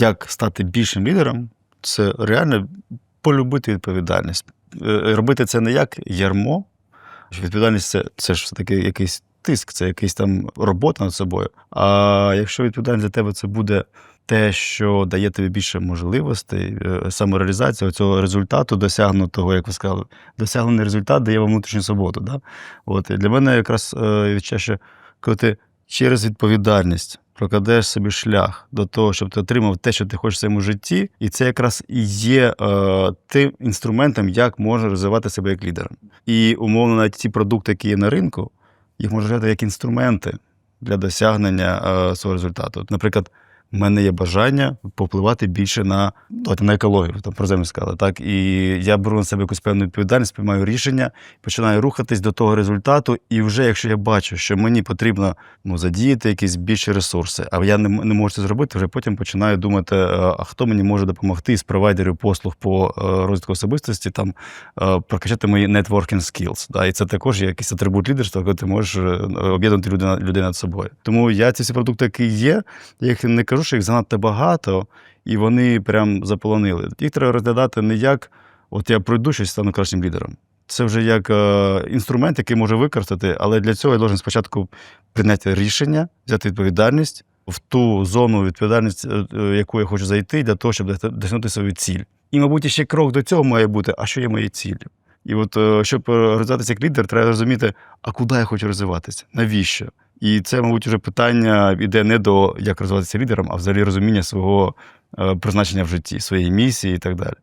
як стати більшим лідером, це реально полюбити відповідальність. Е, Робити це не як ярмо. Відповідальність це, це ж все-таки якийсь тиск, це якийсь там робота над собою. А якщо відповідальність за тебе це буде те, що дає тобі більше можливостей, е, самореалізація цього результату, досягнутого, як ви сказали, досягнений результат дає вам внутрішню свободу. Да? От, і для мене якраз е, відчуття, що коли ти через відповідальність прокладеш собі шлях до того, щоб ти отримав те, що ти хочеш в своєму житті, і це якраз і є е, тим інструментом, як можна розвивати себе як лідером. І умовно, навіть ті продукти, які є на ринку, їх можна взяти як інструменти для досягнення е, свого результату. Наприклад, в мене є бажання попливати більше на, на екологію, там про землю сказали. Так? І я беру на себе якусь певну відповідальність, приймаю рішення, починаю рухатись до того результату. І вже якщо я бачу, що мені потрібно ну, задіяти якісь більші ресурси, а я не, не можу це зробити, вже потім починаю думати, е, а хто мені може допомогти з провайдерів послуг по е, розвитку особистості, там е, прокачати мої networking skills. Да? І це також є якийсь атрибут лідерства, коли ти можеш об'єднати людей над собою. Тому я ці всі продукти, які є, я їх не кажу, що їх занадто багато, і вони прям заполонили. Їх треба розглядати не як от я пройду щось стану кращим лідером. Це вже як е, інструмент, який може використати, але для цього я должен спочатку прийняти рішення, взяти відповідальність в ту зону відповідальності, е, е, яку я хочу зайти, для того, щоб досягнути свою ціль. І, мабуть, ще крок до цього має бути, а що є мої цілі? І от щоб розвиватися як лідер, треба розуміти, а куди я хочу розвиватися, навіщо? І це, мабуть, вже питання йде не до як розвиватися лідером, а взагалі розуміння свого е, призначення в житті, своєї місії і так далі.